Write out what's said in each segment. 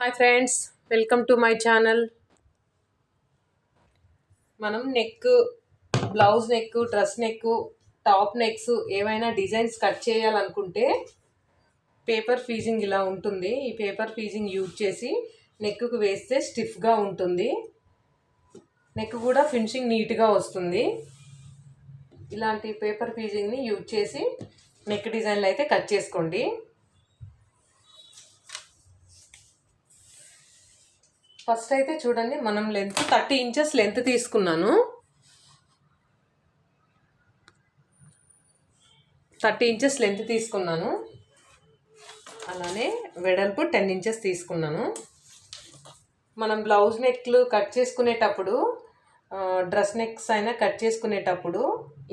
Hi friends welcome to my channel మనం neck blouse neck dress neck top necks ఏవైనా designs cut చేయాలనుకుంటే paper fusing ఇలా ఉంటుంది. ఈ పేపర్ ఫీజింగ్ యూజ్ చేసి నెక్కు వేస్తే స్టిఫ్గా ఉంటుంది. నెక్ కూడా ఫినిషింగ్ నీట్గా వస్తుంది. ఇలాంటి పేపర్ ఫీజింగ్ని యూజ్ చేసి నెక్ డిజైన్లు అయితే కట్ చేసుకోండి. ఫస్ట్ అయితే చూడండి మనం లెంత్ థర్టీ ఇంచెస్ లెంత్ తీసుకున్నాను. థర్టీ ఇంచెస్ లెంత్ తీసుకున్నాను. అలానే వెడల్పు టెన్ ఇంచెస్ తీసుకున్నాను. మనం బ్లౌజ్ నెక్లు కట్ చేసుకునేటప్పుడు డ్రెస్ నెక్స్ అయినా కట్ చేసుకునేటప్పుడు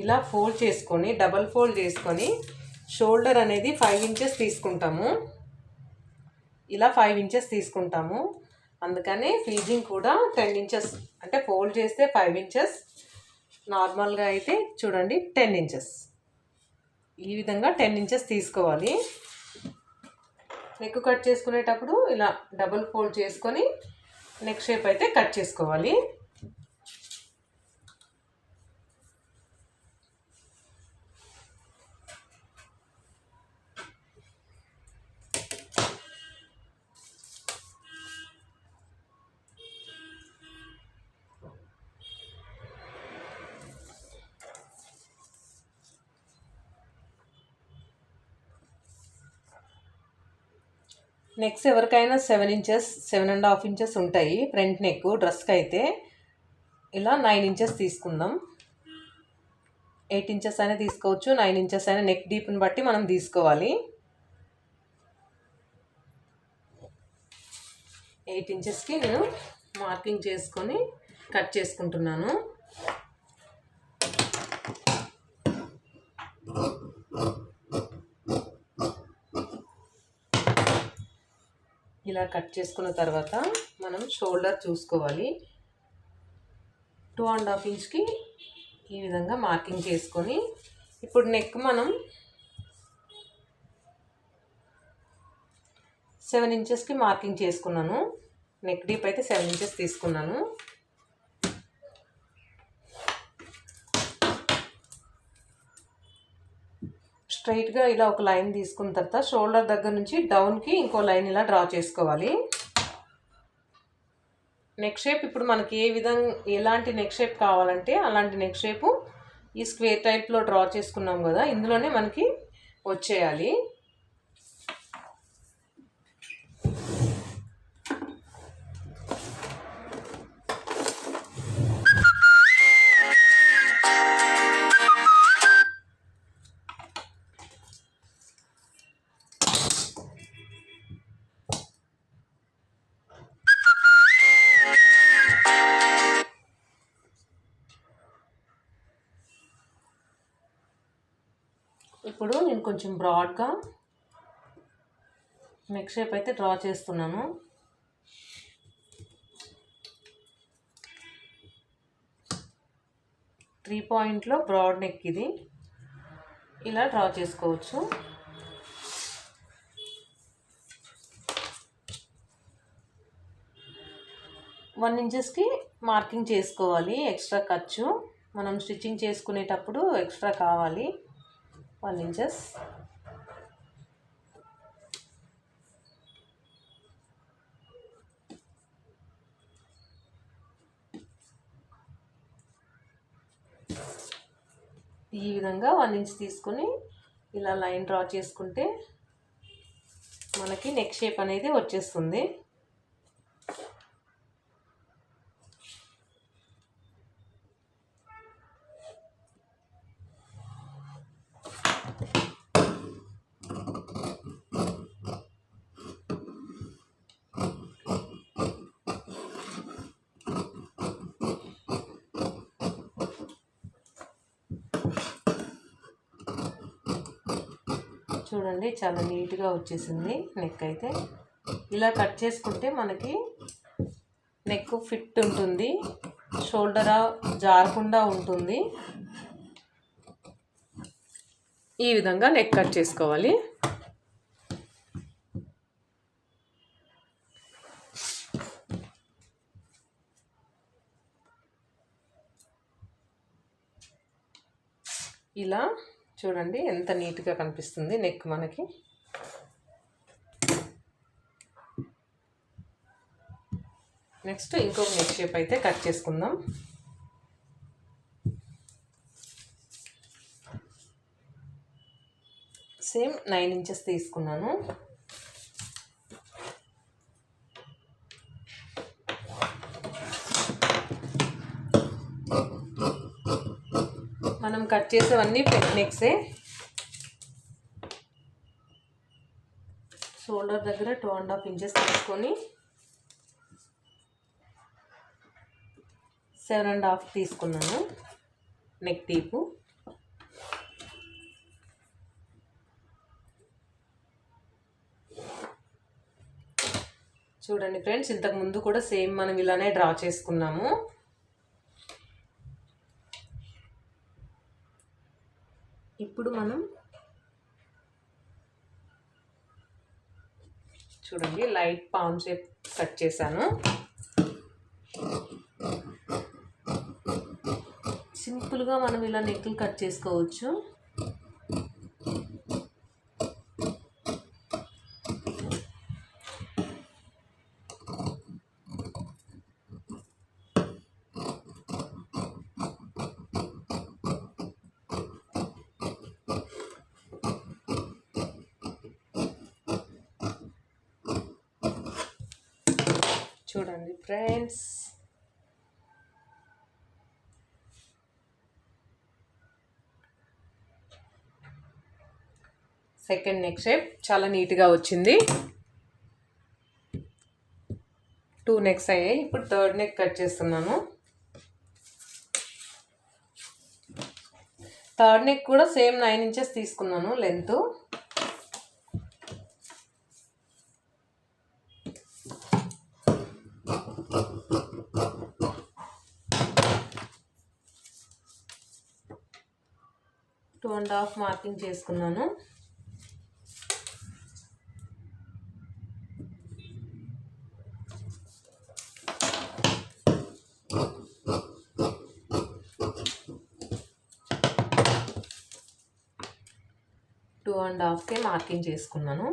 ఇలా ఫోల్డ్ చేసుకొని డబల్ ఫోల్డ్ చేసుకొని షోల్డర్ అనేది ఫైవ్ ఇంచెస్ తీసుకుంటాము. ఇలా ఫైవ్ ఇంచెస్ తీసుకుంటాము. అందుకని ఫీజింగ్ కూడా టెన్ ఇంచెస్ అంటే ఫోల్డ్ చేస్తే ఫైవ్ ఇంచెస్. నార్మల్గా అయితే చూడండి టెన్ ఇంచెస్. ఈ విధంగా టెన్ ఇంచెస్ తీసుకోవాలి. నెక్ కట్ చేసుకునేటప్పుడు ఇలా డబుల్ ఫోల్డ్ చేసుకొని నెక్ షేప్ అయితే కట్ చేసుకోవాలి. నెక్స్ ఎవరికైనా seven inches seven and half inches ఉంటాయి. ఫ్రంట్ నెక్ డ్రెస్కి అయితే ఇలా నైన్ ఇంచెస్ తీసుకుందాం. ఎయిట్ ఇంచెస్ అయినా తీసుకోవచ్చు నైన్ ఇంచెస్ అయినా నెక్ డీప్ని బట్టి మనం తీసుకోవాలి. ఎయిట్ ఇంచెస్కి నేను మార్కింగ్ చేసుకొని కట్ చేసుకుంటున్నాను. ఇలా కట్ చేసుకున్న తర్వాత మనం షోల్డర్ చూసుకోవాలి. టూ అండ్ హాఫ్ ఇంచ్కి ఈ విధంగా మార్కింగ్ చేసుకొని ఇప్పుడు నెక్ మనం సెవెన్ ఇంచెస్కి మార్కింగ్ చేసుకున్నాను. నెక్ డీప్ అయితే సెవెన్ ఇంచెస్ తీసుకున్నాను. స్ట్రైట్గా ఇలా ఒక లైన్ తీసుకున్న తర్వాత షోల్డర్ దగ్గర నుంచి డౌన్కి ఇంకో లైన్ ఇలా డ్రా చేసుకోవాలి. నెక్ షేప్ ఇప్పుడు మనకి ఏ విధంగా ఎలాంటి నెక్ షేప్ కావాలంటే అలాంటి నెక్ షేపు ఈ స్క్వేర్ టైప్లో డ్రా చేసుకున్నాం కదా ఇందులోనే మనకి వచ్చేయాలి. ఇప్పుడు నేను కొంచెం బ్రాడ్గా నెక్ షేప్ అయితే డ్రా చేస్తున్నాను. త్రీ పాయింట్లో బ్రాడ్ నెక్ ఇది. ఇలా డ్రా చేసుకోవచ్చు. వన్ ఇంచెస్కి మార్కింగ్ చేసుకోవాలి ఎక్స్ట్రా ఖర్చు. మనం స్టిచ్చింగ్ చేసుకునేటప్పుడు ఎక్స్ట్రా కావాలి. వన్ ఇంచెస్ ఈ విధంగా వన్ ఇంచ్ తీసుకొని ఇలా లైన్ డ్రా చేసుకుంటే మనకి నెక్ షేప్ అనేది వచ్చేస్తుంది. చూడండి చాలా నీట్గా వచ్చేసింది నెక్ అయితే. ఇలా కట్ చేసుకుంటే మనకి నెక్ ఫిట్ ఉంటుంది షోల్డర్ జారకుండా ఉంటుంది. ఈ విధంగా నెక్ కట్ చేసుకోవాలి. ఇలా చూడండి ఎంత నీట్గా కనిపిస్తుంది నెక్ మనకి. నెక్స్ట్ ఇంకొక నెక్ షేప్ అయితే కట్ చేసుకుందాం. సేమ్ నైన్ ఇంచెస్ తీసుకున్నాను మనం కట్ చేసేవన్నీ పెట్ షోల్డర్ దగ్గర టూ అండ్ హాఫ్ ఇంచెస్ తీసుకొని సెవెన్ అండ్ హాఫ్ తీసుకున్నాను. నెక్ టీపు చూడండి ఫ్రెండ్స్ ఇంతకు ముందు కూడా సేమ్ మనం ఇలానే డ్రా చేసుకున్నాము ఇప్పుడు మనం చూడండి లైట్ పామ్ షేప్ కట్ చేశాను. సింపుల్గా మనం ఇలా నెక్లు కట్ చేసుకోవచ్చు. చూడండి ఫ్రెండ్స్. సెకండ్ నెక్ షేప్ చాలా నీట్గా వచ్చింది. టూ నెక్స్ అయ్యాయి ఇప్పుడు థర్డ్ నెక్ కట్ చేస్తున్నాను. థర్డ్ నెక్ కూడా సేమ్ నైన్ ఇంచెస్ తీసుకున్నాను లెంత్. అండ్ హాఫ్ మార్కింగ్ చేసుకున్నాను. టూ అండ్ హాఫ్కే మార్కింగ్ చేసుకున్నాను.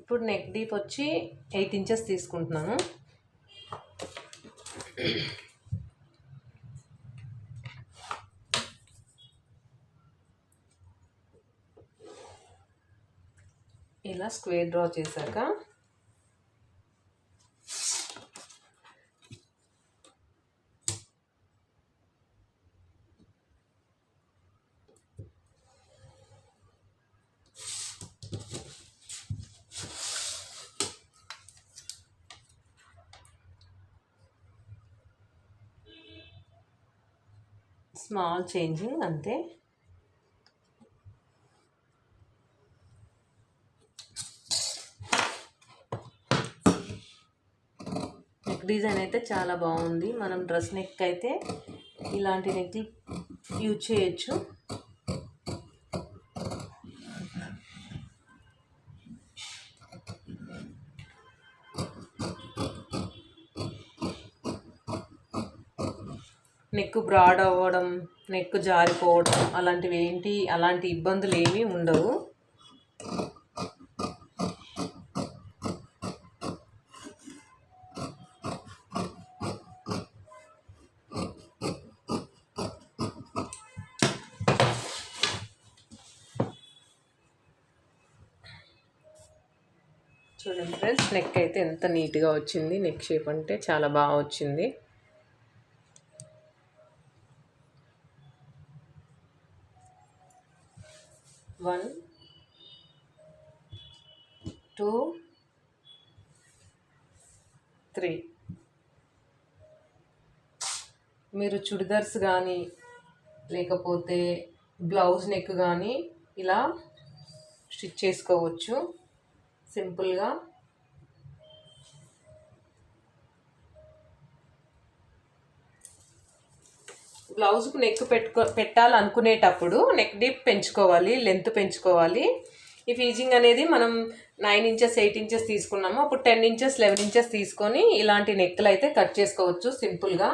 ఇప్పుడు నెక్ డీప్ వచ్చి ఎయిట్ ఇంచెస్ తీసుకుంటున్నాను. ఇలా స్క్వేర్ డ్రా చేశాక స్మాల్ చేంజింగ్ అంతే. డిజైన్ అయితే చాలా బాగుంది. మనం డ్రెస్ నెక్ అయితే ఇలాంటి నెక్ యూజ్ చేయొచ్చు. నెక్ బ్రాడ్ అవ్వడం నెక్ జారిపోవడం అలాంటివి ఏంటి? అలాంటి ఇబ్బందులు ఏమీ ఉండవు. చూడండి ఫ్రెండ్స్ నెక్ అయితే ఎంత నీట్గా వచ్చింది. నెక్ షేప్ అంటే చాలా బాగా వచ్చింది. వన్ టూ త్రీ మీరు చుడిదార్స్ కానీ లేకపోతే బ్లౌజ్ నెక్ కానీ ఇలా స్టిచ్ చేసుకోవచ్చు. సింపుల్గా. బ్లౌజ్కు నెక్ పెట్టుకో పెట్టాలనుకునేటప్పుడు నెక్ డీప్ పెంచుకోవాలి లెంత్ పెంచుకోవాలి. ఈ ఫీజింగ్ అనేది మనం నైన్ ఇంచెస్ ఎయిట్ ఇంచెస్ తీసుకున్నాము. అప్పుడు టెన్ ఇంచెస్ లెవెన్ ఇంచెస్ తీసుకొని ఇలాంటి నెక్లు అయితే కట్ చేసుకోవచ్చు సింపుల్గా.